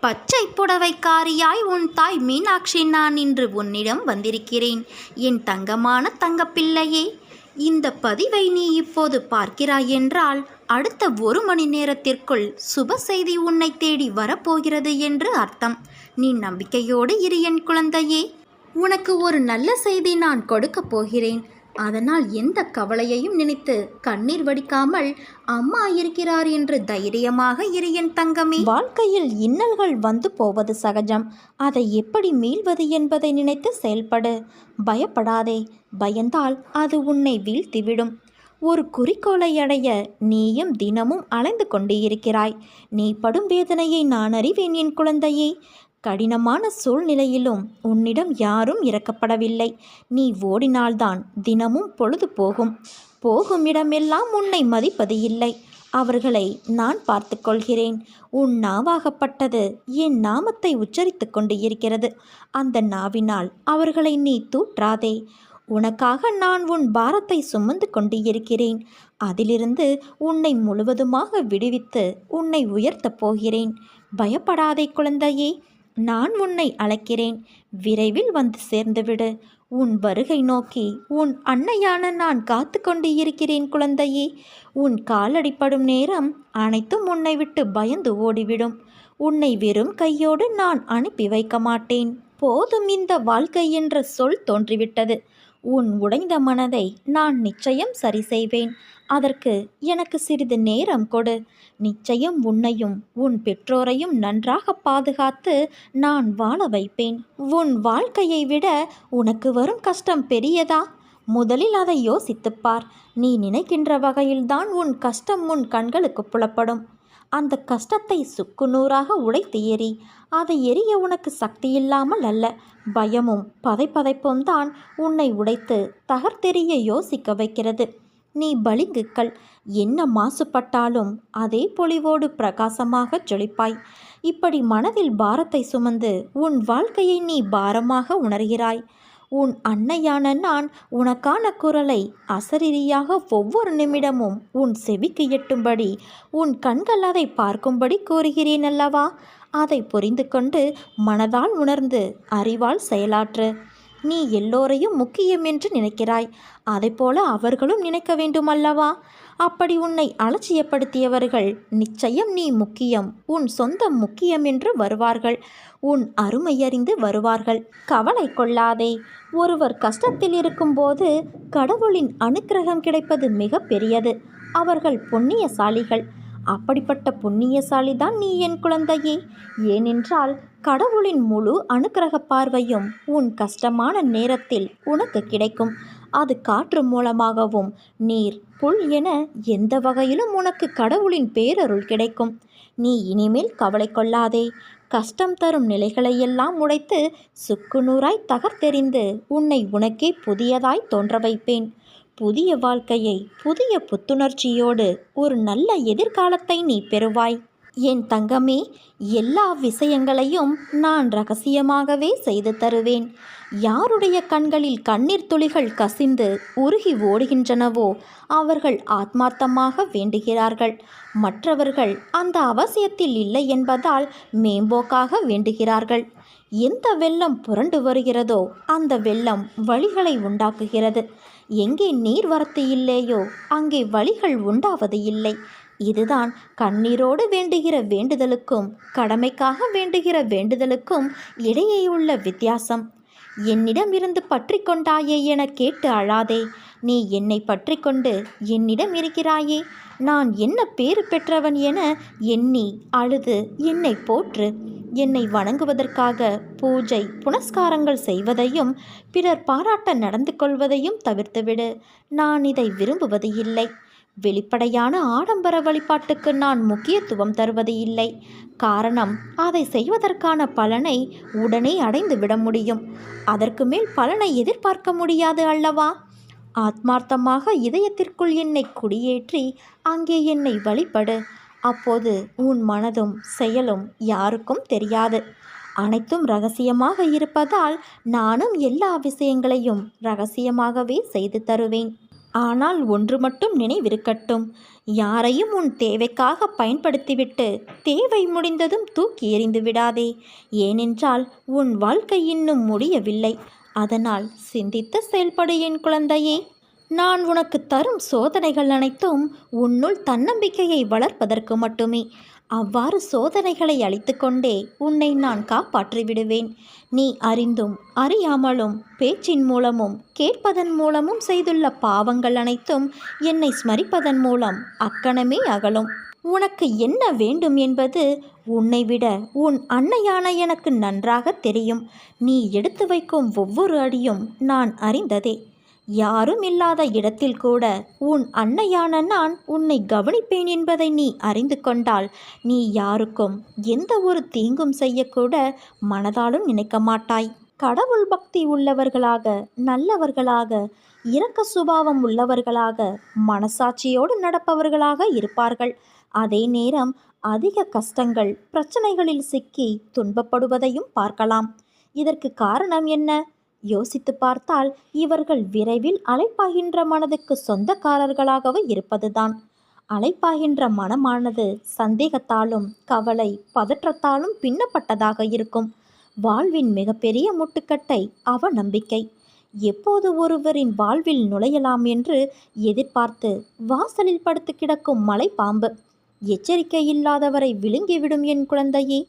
பச்சை புடவைக்காரியாய் உன் தாய் மீனாட்சி நான் இன்று உன்னிடம் வந்திருக்கிறேன். என் தங்கமான தங்கப்பிள்ளையே இந்த பதிவை நீ இப்போது பார்க்கிறாய் என்றால் அடுத்த ஒரு மணி நேரத்திற்குள் சுப செய்தி உன்னை தேடி வரப்போகிறது என்று அர்த்தம். நீ நம்பிக்கையோடு இரு என் குழந்தையே. உனக்கு ஒரு நல்ல செய்தி நான் கொடுக்கப் போகிறேன். அதனால் எந்த கவலையையும் நினைத்து கண்ணீர் வடிக்காமல் அம்மா இருக்கிறார் என்று தைரியமாக இரு என் தங்கமே. வாழ்க்கையில் இன்னல்கள் வந்து போவது சகஜம். அதை எப்படி மீள்வது என்பதை நினைத்து செயல்படு. பயப்படாதே. பயந்தால் அது உன்னை வீழ்த்திவிடும். ஒரு குறிக்கோளை அடைய நீயும் தினமும் அலைந்து கொண்டே இருக்கிறாய். நீ படும் வேதனையை நான் அறிவேன் என் குழந்தையே. கடினமான சூழ்நிலையிலும் உன்னிடம் யாரும் இறக்கப்படவில்லை. நீ ஓடினால்தான் தினமும் பொழுது போகும். போகும் இடமெல்லாம் உன்னை மதிப்பது இல்லை. அவர்களை நான் பார்த்து கொள்கிறேன். உன் நாவாகப்பட்டது என் நாமத்தை உச்சரித்து கொண்டு இருக்கிறது. அந்த நாவினால் அவர்களை நீ தூற்றாதே. உனக்காக நான் உன் பாரத்தை சுமந்து கொண்டு இருக்கிறேன். அதிலிருந்து உன்னை முழுவதுமாக விடுவித்து உன்னை உயர்த்தப் போகிறேன். பயப்படாதே குழந்தையே. நான் உன்னை அழைக்கிறேன். விரைவில் வந்து சேர்ந்துவிடு. உன் வருகை நோக்கி உன் அன்னையான நான் காத்து கொண்டு இருக்கிறேன் குழந்தையே. உன் காலடிப்படும் நேரம் அனைத்தும் உன்னை விட்டு பயந்து ஓடிவிடும். உன்னை வெறும் கையோடு நான் அனுப்பி வைக்க மாட்டேன். போதும் இந்த வாழ்க்கை என்ற சொல் தோன்றிவிட்டது. உன் உடைந்த மனதை நான் நிச்சயம் சரி செய்வேன். அதற்கு எனக்கு சிறிது நேரம் கொடு. நிச்சயம் உன்னையும் உன் பெற்றோரையும் நன்றாக பாதுகாத்து நான் வாழ வைப்பேன். உன் வாழ்க்கையை விட உனக்கு வரும் கஷ்டம் பெரியதா? முதலில் அதை யோசித்துப் பார். நீ நினைக்கின்ற வகையில்தான் உன் கஷ்டம் உன் கண்களுக்கு புலப்படும். அந்த கஷ்டத்தை சுக்குநூறாக உடைத்து எறி அதை எரிய உனக்கு சக்தி இல்லாமல் அல்ல. பயமும் பதைப்பதைப்பும் தான் உன்னை உடைத்து தகர்த்தெறிய யோசிக்க வைக்கிறது. நீ பளிங்குக்கள். என்ன மாசுபட்டாலும் அதே பொலிவோடு பிரகாசமாக ஜொலிப்பாய் இப்படி மனதில் பாரத்தை சுமந்து உன் வாழ்க்கையை நீ பாரமாக உணர்கிறாய். உன் அன்னையான நான் உனக்கான குரலை அசரீரியாக ஒவ்வொரு நிமிடமும் உன் செவிக்கு எட்டும்படி உன் கண்கள் அதை பார்க்கும்படி கூறுகிறேன் அல்லவா? அதை புரிந்து கொண்டு மனதால் உணர்ந்து அறிவால் செயலாற்று. நீ எல்லோரையும் முக்கியம் என்று நினைக்கிறாய். அதைப்போல அவர்களும் நினைக்க வேண்டும் அல்லவா அப்படி உன்னை அலட்சியப்படுத்தியவர்கள் நிச்சயம் நீ முக்கியம். உன் சொந்தம் முக்கியம் என்று வருவார்கள். உன் அருமையறிந்து வருவார்கள். கவலை கொள்ளாதே. ஒருவர் கஷ்டத்தில் இருக்கும்போது கடவுளின் அனுக்கிரகம் கிடைப்பது மிக பெரியது. அவர்கள் புண்ணியசாலிகள். அப்படிப்பட்ட புண்ணியசாலி தான் நீ என் குழந்தையே. ஏனென்றால் கடவுளின் முழு அனுக்கிரக பார்வையும் உன் கஷ்டமான நேரத்தில் உனக்கு கிடைக்கும். அது காற்று மூலமாகவும் நீர் புல் என எந்த வகையிலும் உனக்கு கடவுளின் பேரருள் கிடைக்கும். நீ இனிமேல் கவலை கொள்ளாதே. கஷ்டம் தரும் நிலைகளையெல்லாம் உடைத்து சுக்குநூறாய் தகர்த்தெறிந்து உன்னை உனக்கே புதியதாய் தோன்ற வைப்பேன். புதிய வாழ்க்கையை புதிய புத்துணர்ச்சியோடு ஒரு நல்ல எதிர்காலத்தை நீ பெறுவாய். என் தங்கமே எல்லா விஷயங்களையும் நான் ரகசியமாகவே செய்து தருவேன். யாருடைய கண்களில் கண்ணீர் துளிகள் கசிந்து உருகி ஓடுகின்றனவோ அவர்கள் ஆத்மார்த்தமாக வேண்டுகிறார்கள். மற்றவர்கள் அந்த அவசியத்தில் இல்லை என்பதால் மேம்போக்காக வேண்டுகிறார்கள். எந்த வெள்ளம் புரண்டு வருகிறதோ அந்த வெள்ளம் வழிகளை உண்டாக்குகிறது. எங்கே நீர்வரத்து இல்லையோ அங்கே வழிகள் உண்டாவது இல்லை. இதுதான் கண்ணீரோடு வேண்டுகிற வேண்டுதலுக்கும் கடமைக்காக வேண்டுகிற வேண்டுதலுக்கும் இடையே உள்ள வித்தியாசம். என்னிடம் இருந்து பற்றி கொண்டாயே என கேட்டு அழாதே. நீ என்னை பற்றி கொண்டு என்னிடம் இருக்கிறாயே. நான் என்ன பேறு பெற்றவன் என எண்ணி அழுது என்னை போற்று. என்னை வணங்குவதற்காக பூஜை புனஸ்காரங்கள் செய்வதையும் பிறர் பாராட்ட நடந்து கொள்வதையும் தவிர்த்துவிடு. நான் இதை விரும்புவது இல்லை. வெளிப்படையான ஆடம்பர வழிபாட்டுக்கு நான் முக்கியத்துவம் தருவது இல்லை. காரணம் அதை செய்வதற்கான பலனை உடனே அடைந்து விட முடியும். அதற்கு மேல் பலனை எதிர்பார்க்க முடியாது அல்லவா? ஆத்மார்த்தமாக இதயத்திற்குள் என்னை குடியேற்றி அங்கே என்னை வழிபடு. அப்போது உன் மனதும் செயலும் யாருக்கும் தெரியாது. அனைத்தும் ரகசியமாக இருப்பதால் நானும் எல்லா விஷயங்களையும் ரகசியமாகவே செய்து தருவேன். ஆனால் ஒன்று மட்டும் நினைவிருக்கட்டும். யாரையும் உன் தேவைக்காக பயன்படுத்திவிட்டு தேவை முடிந்ததும் தூக்கி எறிந்து விடாதே. ஏனென்றால் உன் வாழ்க்கை இன்னும் முடியவில்லை. அதனால் சிந்தித்து செயல்படு என் குழந்தையே. நான் உனக்கு தரும் சோதனைகள் அனைத்தும் உன்னுள் தன்னம்பிக்கையை வளர்ப்பதற்கு மட்டுமே. அவ்வாறு சோதனைகளை அளித்துக்கொண்டே உன்னை நான் காப்பாற்றி விடுவேன் நீ அறிந்தும் அறியாமலும் பேச்சின் மூலமும் கேட்பதன் மூலமும் செய்துள்ள பாவங்கள் அனைத்தும் என்னை ஸ்மரிப்பதன் மூலம் அக்கணமே அகலும். உனக்கு என்ன வேண்டும் என்பது உன்னை விட உன் அன்னையான எனக்கு நன்றாக தெரியும். நீ எடுத்து வைக்கும் ஒவ்வொரு அடியும் நான் அறிந்ததே. யாரும் இல்லாத இடத்தில் கூட உன் அன்னையான நான் உன்னை கவனிப்பேன் என்பதை நீ அறிந்து கொண்டால் நீ யாருக்கும் எந்த ஒரு தீங்கும் செய்யக்கூட மனதாலும் நினைக்க மாட்டாய். கடவுள் பக்தி உள்ளவர்களாக நல்லவர்களாக இரக்க சுபாவம் உள்ளவர்களாக மனசாட்சியோடு நடப்பவர்களாக இருப்பார்கள். அதே நேரம் அதிக கஷ்டங்கள் பிரச்சனைகளில் சிக்கி துன்பப்படுவதையும் பார்க்கலாம். இதற்கு காரணம் என்ன? யோசித்து பார்த்தால் இவர்கள் விரைவில் அழைப்பாகின்ற மனதுக்கு சொந்தக்காரர்களாகவே இருப்பதுதான். அழைப்பாகின்ற மனமானது சந்தேகத்தாலும் கவலை பதற்றத்தாலும் பின்னப்பட்டதாக இருக்கும். வாழ்வின் மிகப்பெரிய முட்டுக்கட்டை அவநம்பிக்கை. எப்போது ஒருவரின் வாழ்வில் நுழையலாம் என்று எதிர்பார்த்து வாசலில் படுத்து கிடக்கும் மலைப்பாம்பு எச்சரிக்கை இல்லாதவரை விழுங்கிவிடும் என் குழந்தையே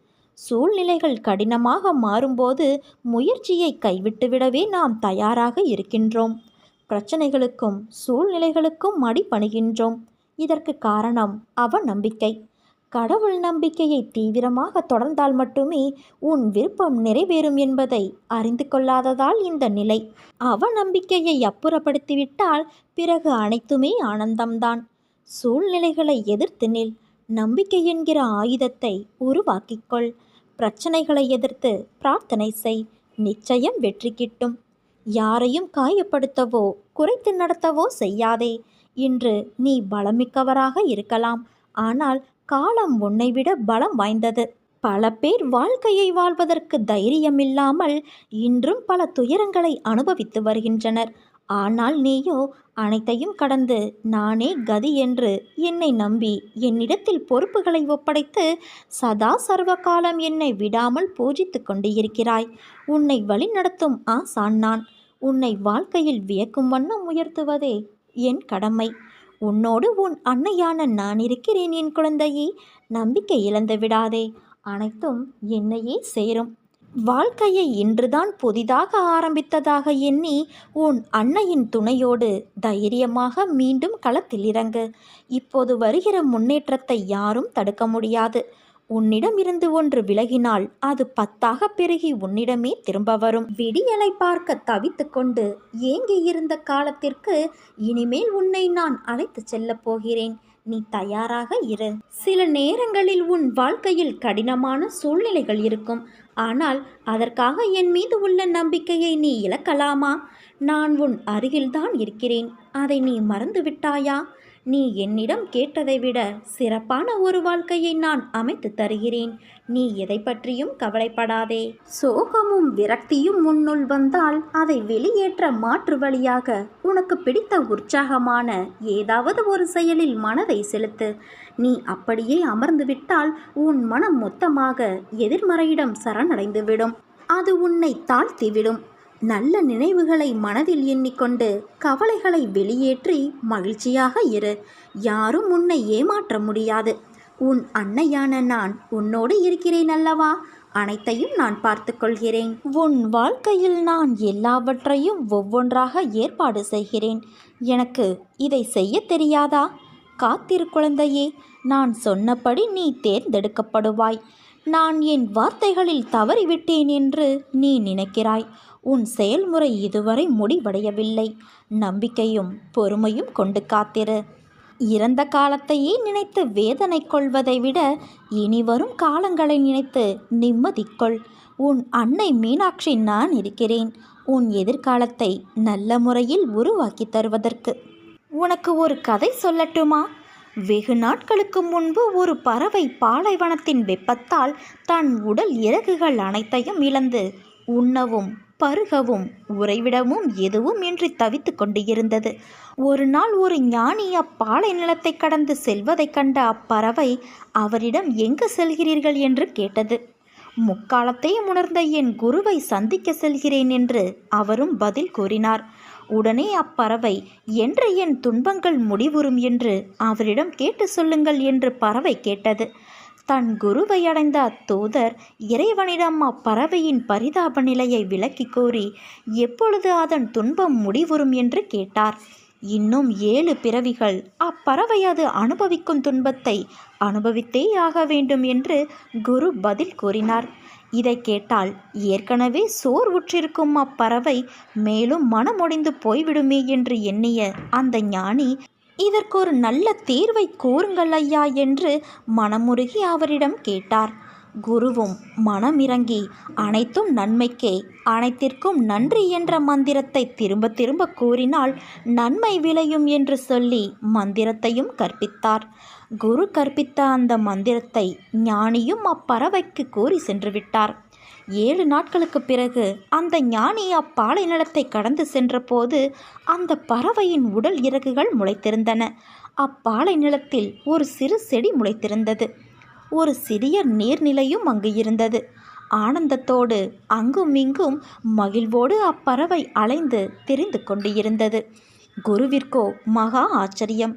சூழ்நிலைகள் கடினமாக மாறும்போது முயற்சியை கைவிட்டுவிடவே நாம் தயாராக இருக்கின்றோம். பிரச்சனைகளுக்கும் சூழ்நிலைகளுக்கும் மடிபணிகின்றோம் இதற்கு காரணம் அவநம்பிக்கை. கடவுள் நம்பிக்கையை தீவிரமாக தொடர்ந்தால் மட்டுமே உன் விருப்பம் நிறைவேறும் என்பதை அறிந்து கொள்ளாததால் இந்த நிலை. அவநம்பிக்கையை அப்புறப்படுத்திவிட்டால் பிறகு அனைத்துமே ஆனந்தம்தான். சூழ்நிலைகளை எதிர்த்து நில். நம்பிக்கை என்கிற ஆயுதத்தை உருவாக்கிக்கொள் பிரச்சனைகளை எதிர்த்து பிரார்த்தனை செய். நிச்சயம் வெற்றி கிட்டும். யாரையும் காயப்படுத்தவோ குறைத்து நடத்தவோ செய்யாதே. இன்று நீ பலமிக்கவராக இருக்கலாம். ஆனால் காலம் உன்னை விட பலம் வாய்ந்தது. பல பேர் வாழ்க்கையை வாழ்வதற்கு தைரியமில்லாமல் இன்றும் பல துயரங்களை அனுபவித்து வருகின்றனர். ஆனால் நீயோ அனைத்தையும் கடந்து நானே கதி என்று என்னை நம்பி என்னிடத்தில் பொறுப்புகளை ஒப்படைத்து சதா சர்வ காலம் என்னை விடாமல் பூஜித்து கொண்டு இருக்கிறாய் உன்னை வழிநடத்தும் ஆசான் நான். உன்னை வாழ்க்கையில் வியக்கும் வண்ணம் உயர்த்துவதே என் கடமை. உன்னோடு உன் அன்னையான நான் இருக்கிறேன் என் குழந்தையே. நம்பிக்கை இழந்து விடாதே அனைத்தும் என்னையே சேரும். வாழ்க்கையை இன்றுதான் புதிதாக ஆரம்பித்ததாக எண்ணி உன் அன்னையின் துணையோடு தைரியமாக மீண்டும் களத்தில் இறங்கு. இப்போது வருகிற முன்னேற்றத்தை யாரும் தடுக்க முடியாது. உன்னிடம் இருந்து ஒன்று விலகினால் அது பத்தாக பெருகி உன்னிடமே திரும்ப வரும். விடியலை பார்க்க தவித்து கொண்டு ஏங்கி இருந்த காலத்திற்கு இனிமேல் உன்னை நான் அழைத்து செல்லப் போகிறேன். நீ தயாராக இரு. சில நேரங்களில் உன் வாழ்க்கையில் கடினமான சூழ்நிலைகள் இருக்கும். ஆனால் அதற்காக என் மீது உள்ள நம்பிக்கையை நீ இழக்கலாமா? நான் உன் அருகில்தான் இருக்கிறேன். அதை நீ மறந்து விட்டாயா நீ என்னிடம் கேட்டதை விட சிறப்பான ஒரு வாழ்க்கையை நான் அமைத்து தருகிறேன். நீ எதை பற்றியும் கவலைப்படாதே. சோகமும் விரக்தியும் உன்னுள் வந்தால் அதை வெளியேற்ற மாற்று வழியாக உனக்கு பிடித்த உற்சாகமான ஏதாவது ஒரு செயலில் மனதை செலுத்து. நீ அப்படியே அமர்ந்துவிட்டால் உன் மனம் மொத்தமாக எதிர்மறையிடம் சரணடைந்துவிடும். அது உன்னை தாழ்த்திவிடும். நல்ல நினைவுகளை மனதில் எண்ணிக்கொண்டு கவலைகளை வெளியேற்றி மகிழ்ச்சியாக இரு. யாரும் உன்னை ஏமாற்ற முடியாது. உன் அன்னையான நான் உன்னோடு இருக்கிறேன் அல்லவா? அனைத்தையும் நான் பார்த்து கொள்கிறேன். உன் வாழ்க்கையில் நான் எல்லாவற்றையும் ஒவ்வொன்றாக ஏற்பாடு செய்கிறேன். எனக்கு இதை செய்ய தெரியாதா? காத்திரு குழந்தையே நான் சொன்னபடி நீ தேர்ந்தெடுக்கப்படுவாய். நான் என் வார்த்தைகளில் தவறிவிட்டேன் என்று நீ நினைக்கிறாய். உன் செயல்முறை இதுவரை முடிவடையவில்லை. நம்பிக்கையும் பொறுமையும் கொண்டு காத்திரு. இறந்த காலத்தையே நினைத்து வேதனை கொள்வதை விட இனி வரும் காலங்களை நினைத்து நிம்மதி கொள். உன் அன்னை மீனாட்சி நான் இருக்கிறேன். உன் எதிர்காலத்தை நல்ல முறையில் உருவாக்கி தருவதற்கு. உனக்கு ஒரு கதை சொல்லட்டுமா? வெகு நாட்களுக்கு முன்பு ஒரு பறவை பாலைவனத்தின் வெப்பத்தால் தன் உடல் இறகுகள் அனைத்தையும் இழந்து உண்ணவும் பருகவும் உறைவிடவும் எதுவும் இன்றி தவித்து கொண்டு இருந்தது ஒரு நாள் ஒரு ஞானி அப்பாலை நிலத்தை கடந்து செல்வதைக் கண்ட அப்பறவை அவரிடம் எங்கு செல்கிறீர்கள்? என்று கேட்டது. முக்காலத்தையும் உணர்ந்த என் குருவை சந்திக்க செல்கிறேன் என்று அவரும் பதில் கூறினார். உடனே அப்பறவை என்று என் துன்பங்கள் முடிவுறும் என்று அவரிடம் கேட்டு சொல்லுங்கள் என்று பறவை கேட்டது. தன் குருவை அடைந்த அத்தூதர் இறைவனிடம் அப்பறவையின் பரிதாப நிலையை விளக்கி கூறி எப்பொழுது அதன் துன்பம் முடிவுறும்? என்று கேட்டார். இன்னும் ஏழு பிறவிகள். அப்பறவை அது அனுபவிக்கும் துன்பத்தை அனுபவித்தே ஆக வேண்டும் என்று குரு பதில் கூறினார். இதை கேட்டால் ஏற்கனவே சோர் உற்றிருக்கும் அப்பறவை மேலும் மனமொடிந்து போய்விடுமே என்று எண்ணிய அந்த ஞானி இதற்கு ஒரு நல்ல தீர்வை கூறுங்கள் ஐயா என்று மனமுருகி அவரிடம் கேட்டார். குருவும் மனமிறங்கி அனைத்தும் நன்மைக்கே அனைத்திற்கும் நன்றி என்ற மந்திரத்தை திரும்ப திரும்ப கூறினால் நன்மை விளையும் என்று சொல்லி மந்திரத்தையும் கற்பித்தார். குரு கற்பித்த அந்த மந்திரத்தை ஞானியும் அப்பறவைக்கு கூறி சென்றுவிட்டார் ஏழு நாட்களுக்கு பிறகு அந்த ஞானி அப்பாலை நிலத்தை கடந்து சென்றபோது அந்த பறவையின் உடல் இறகுகள் முளைத்திருந்தன. அப்பாலை நிலத்தில் ஒரு சிறு செடி முளைத்திருந்தது. ஒரு சிறிய நீர்நிலையும் அங்கு இருந்தது. ஆனந்தத்தோடு அங்கும் இங்கும் மகிழ்வோடு அப்பறவை அலைந்து தெரிந்து கொண்டு இருந்தது குருவிற்கோ மகா ஆச்சரியம்.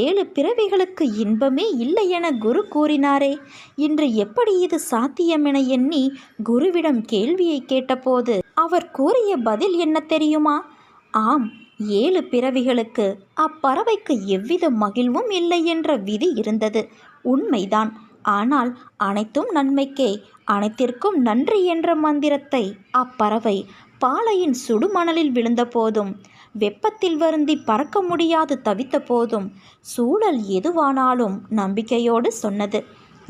ஏழு பிறவிகளுக்கு இன்பமே இல்லை என குரு கூறினாரே. இன்று எப்படி இது சாத்தியம் என எண்ணி குருவிடம் கேள்வியை கேட்டபோது அவர் கூறிய பதில் என்ன தெரியுமா? ஆம் ஏழு பிறவிகளுக்கு அப்பறவைக்கு எவ்வித மகிழ்வும் இல்லை என்ற விதி இருந்தது. உண்மைதான். ஆனால் அனைத்தும் நன்மைக்கே அனைத்திற்கும் நன்றி என்ற மந்திரத்தை அப்பறவை பாலையின் சுடுமணலில் விழுந்த போதும் வெப்பத்தில் வருந்தி பறக்க முடியாது தவித்த போதும். சூழல் எதுவானாலும் நம்பிக்கையோடு சொன்னது.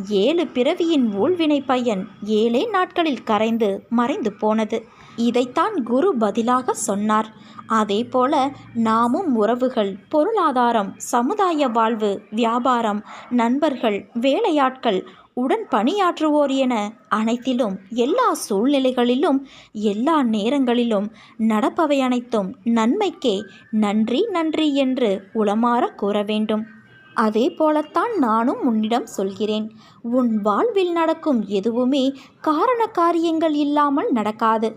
ஏழு பிறவியின் ஊழ்வினை பயன் ஏழே நாட்களில் கரைந்து மறைந்து போனது. இதைத்தான் குரு பதிலாக சொன்னார். அதே போல நாமும் உறவுகள் பொருளாதாரம் சமுதாய வாழ்வு வியாபாரம் நண்பர்கள் வேலையாட்கள் உடன் பணியாற்றுவோர் என அனைத்திலும் எல்லா சூழ்நிலைகளிலும் எல்லா நேரங்களிலும் நடப்பவை அனைத்தும் நன்மைக்கே நன்றி நன்றி என்று உளமாற கூற வேண்டும். அதே போலத்தான் நானும் உன்னிடம் சொல்கிறேன். உன் வாழ்வில் நடக்கும் எதுவுமே காரண காரியங்கள் இல்லாமல் நடக்காது.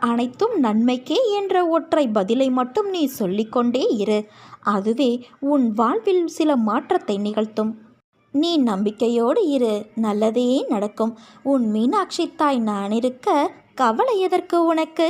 அனைத்தும் நன்மைக்கே என்ற ஒற்றை பதிலை மட்டும் நீ சொல்லிக்கொண்டே இரு. அதுவே உன் வாழ்வில் சில மாற்றத்தை நிகழ்த்தும். நீ நம்பிக்கையோடு இரு நல்லதே நடக்கும். உன் மீனாட்சி தாய் நான் இருக்க கவலை எதற்கு உனக்கு?